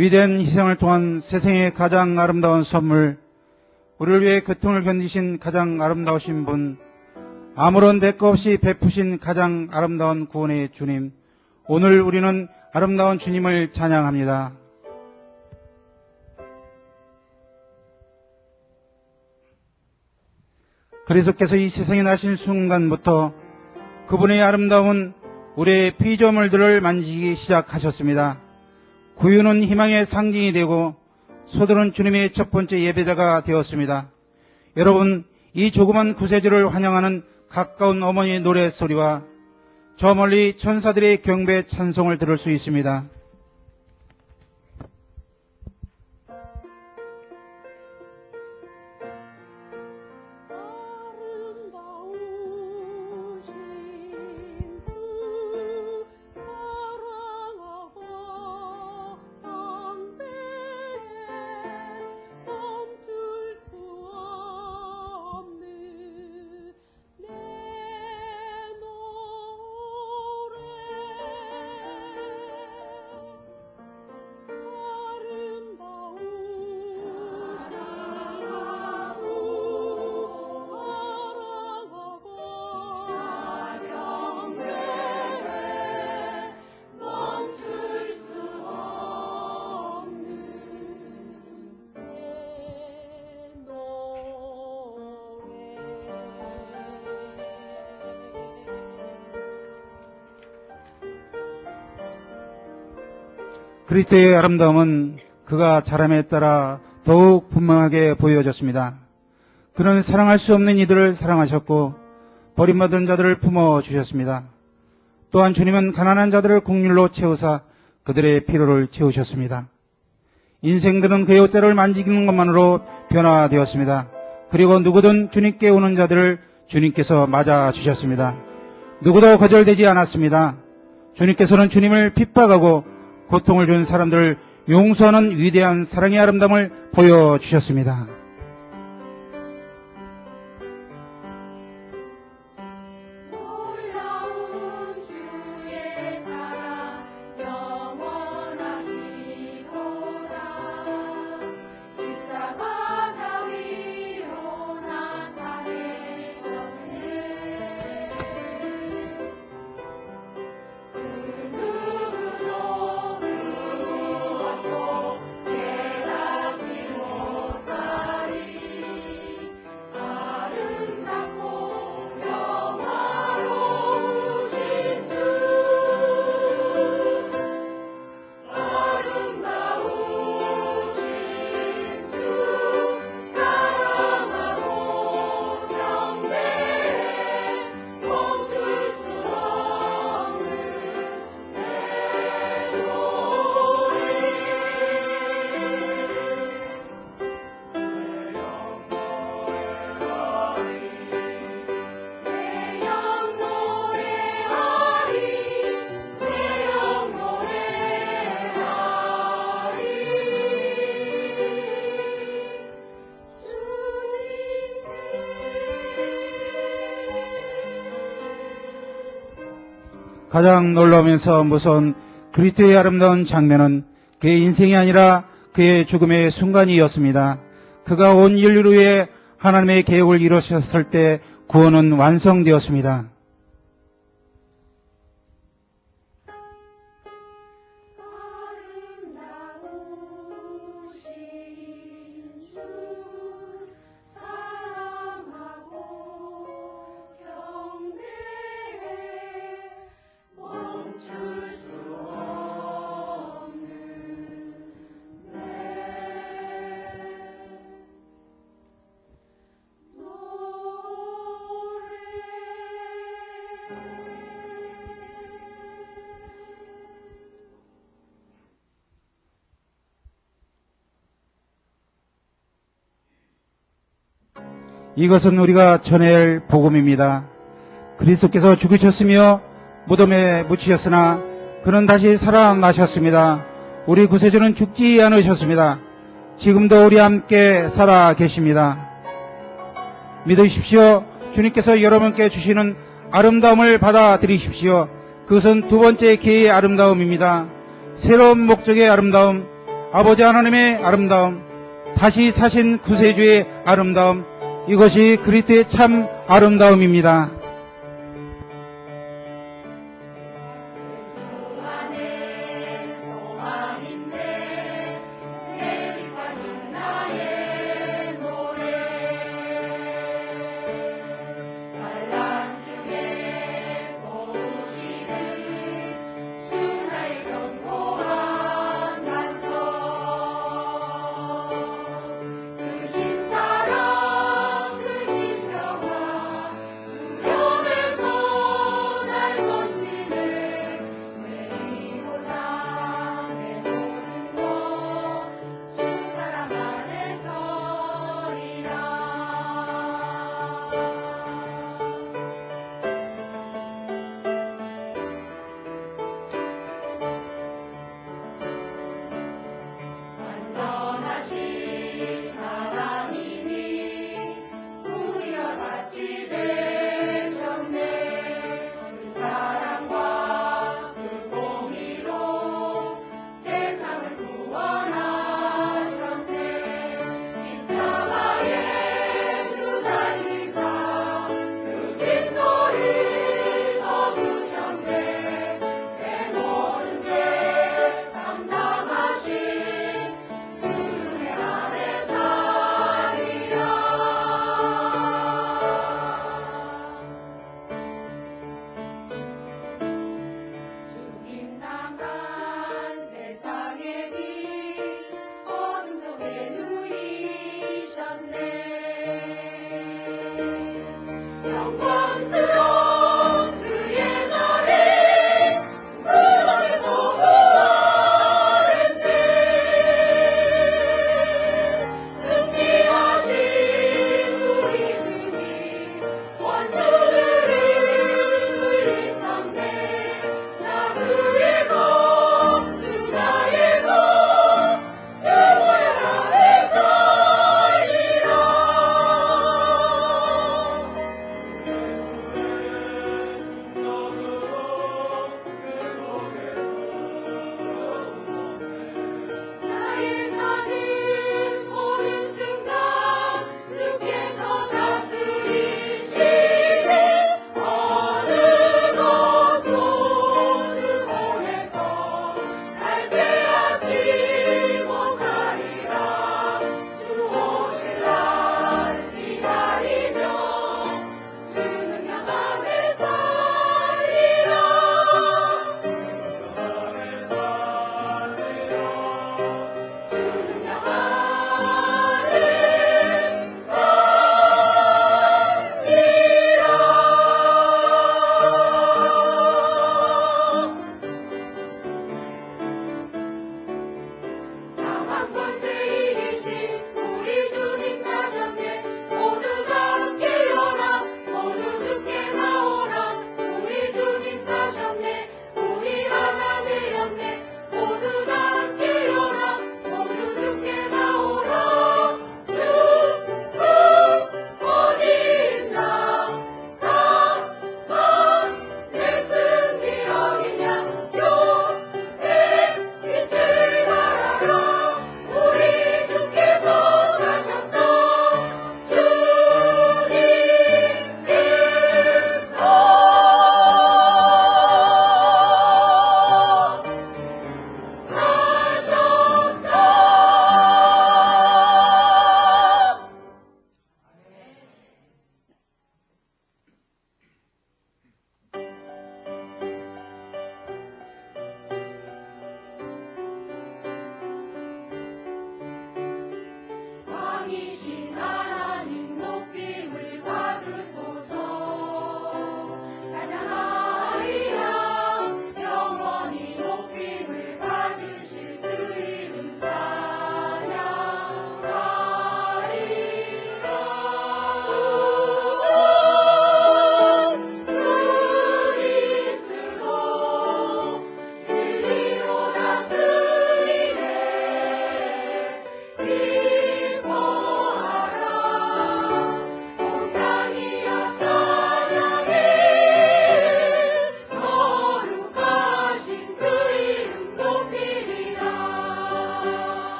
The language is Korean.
위대한 희생을 통한 세상의 가장 아름다운 선물, 우리를 위해 고통을 견디신 가장 아름다우신 분, 아무런 대가 없이 베푸신 가장 아름다운 구원의 주님, 오늘 우리는 아름다운 주님을 찬양합니다. 그리스도께서 이 세상에 나신 순간부터 그분의 아름다운 우리의 피조물들을 만지기 시작하셨습니다. 구유는 희망의 상징이 되고 소들은 주님의 첫 번째 예배자가 되었습니다. 여러분, 이 조그만 구세주를 환영하는 가까운 어머니의 노래 소리와 저 멀리 천사들의 경배 찬송을 들을 수 있습니다. 그리스도의 아름다움은 그가 자람에 따라 더욱 분명하게 보여졌습니다. 그는 사랑할 수 없는 이들을 사랑하셨고 버림받은 자들을 품어 주셨습니다. 또한 주님은 가난한 자들을 국률로 채우사 그들의 피로를 채우셨습니다. 인생들은 그의 옷자를 만지는 것만으로 변화되었습니다. 그리고 누구든 주님께 오는 자들을 주님께서 맞아 주셨습니다. 누구도 거절되지 않았습니다. 주님께서는 주님을 핍박하고 고통을 준 사람들을 용서하는 위대한 사랑의 아름다움을 보여주셨습니다. 가장 놀라우면서 무서운 그리스도의 아름다운 장면은 그의 인생이 아니라 그의 죽음의 순간이었습니다. 그가 온 인류를 위해 하나님의 계획을 이루셨을 때 구원은 완성되었습니다. 이것은 우리가 전해할 복음입니다. 그리스도께서 죽으셨으며 무덤에 묻히셨으나 그는 다시 살아나셨습니다. 우리 구세주는 죽지 않으셨습니다. 지금도 우리 함께 살아 계십니다. 믿으십시오. 주님께서 여러분께 주시는 아름다움을 받아들이십시오. 그것은 두 번째 기회의 아름다움입니다. 새로운 목적의 아름다움, 아버지 하나님의 아름다움, 다시 사신 구세주의 아름다움, 이것이 그리스도의 참 아름다움입니다.